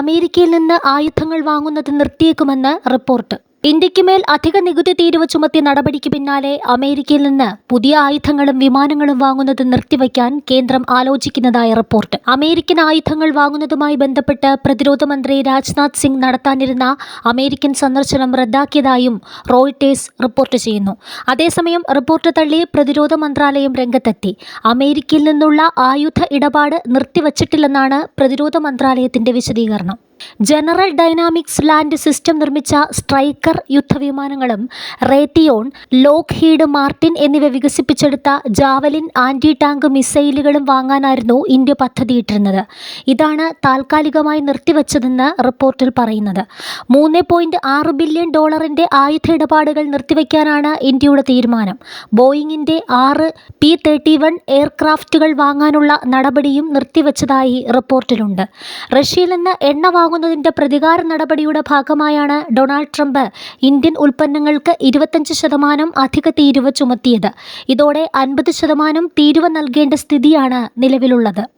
അമേരിക്കയിൽ നിന്ന് ആയുധങ്ങൾ വാങ്ങുന്നത് നിർത്തിയേക്കുമെന്ന് റിപ്പോർട്ട്. ഇന്ത്യയ്ക്ക് മേൽ അധിക നികുതി തീരുവ ചുമത്തിയ നടപടിക്ക് പിന്നാലെ അമേരിക്കയിൽ നിന്ന് പുതിയ ആയുധങ്ങളും വിമാനങ്ങളും വാങ്ങുന്നത് നിർത്തിവയ്ക്കാൻ കേന്ദ്രം ആലോചിക്കുന്നതായ റിപ്പോർട്ട്. അമേരിക്കൻ ആയുധങ്ങൾ വാങ്ങുന്നതുമായി ബന്ധപ്പെട്ട് പ്രതിരോധ മന്ത്രി രാജ്നാഥ് സിംഗ് നടത്താനിരുന്ന അമേരിക്കൻ സന്ദർശനം റദ്ദാക്കിയതായും റോയിട്ടേഴ്സ് റിപ്പോർട്ട് ചെയ്യുന്നു. അതേസമയം റിപ്പോർട്ട് തള്ളി പ്രതിരോധ മന്ത്രാലയം രംഗത്തെത്തി. അമേരിക്കയിൽ നിന്നുള്ള ആയുധ ഇടപാട് നിർത്തിവച്ചിട്ടില്ലെന്നാണ് പ്രതിരോധ മന്ത്രാലയത്തിന്റെ വിശദീകരണം. ജനറൽ ഡൈനാമിക്സ് ലാൻഡ് സിസ്റ്റം നിർമ്മിച്ച സ്ട്രൈക്കർ യുദ്ധവിമാനങ്ങളും റേത്തിയോൺ ലോക്ക് ഹീഡ് മാർട്ടിൻ എന്നിവ വികസിപ്പിച്ചെടുത്ത ജാവലിൻ ആന്റി ടാങ്ക് മിസൈലുകളും വാങ്ങാനായിരുന്നു ഇന്ത്യ പദ്ധതിയിട്ടിരുന്നത്. ഇതാണ് താൽക്കാലികമായി നിർത്തിവച്ചതെന്ന് റിപ്പോർട്ടിൽ പറയുന്നത്. മൂന്ന് പോയിന്റ് ആറ് ബില്യൺ ഡോളറിന്റെ ആയുധ ഇടപാടുകൾ നിർത്തിവെക്കാനാണ് ഇന്ത്യയുടെ തീരുമാനം. ബോയിങ്ങിന്റെ ആറ് പി തേർട്ടി വൺ എയർക്രാഫ്റ്റുകൾ വാങ്ങാനുള്ള നടപടിയും നിർത്തിവച്ചതായി റിപ്പോർട്ടിലുണ്ട്. റഷ്യയിൽ നിന്ന് എണ്ണ വാങ്ങുന്നതിന്റെ പ്രതികാര നടപടിയുടെ ഭാഗമായാണ് ഡൊണാൾഡ് ട്രംപ് ഇന്ത്യൻ ഉൽപ്പന്നങ്ങൾക്ക് ഇരുപത്തഞ്ച് ശതമാനം അധിക തീരുവ ചുമത്തിയത്. ഇതോടെ അൻപത് ശതമാനം തീരുവ നൽകേണ്ട സ്ഥിതിയാണ് നിലവിലുള്ളത്.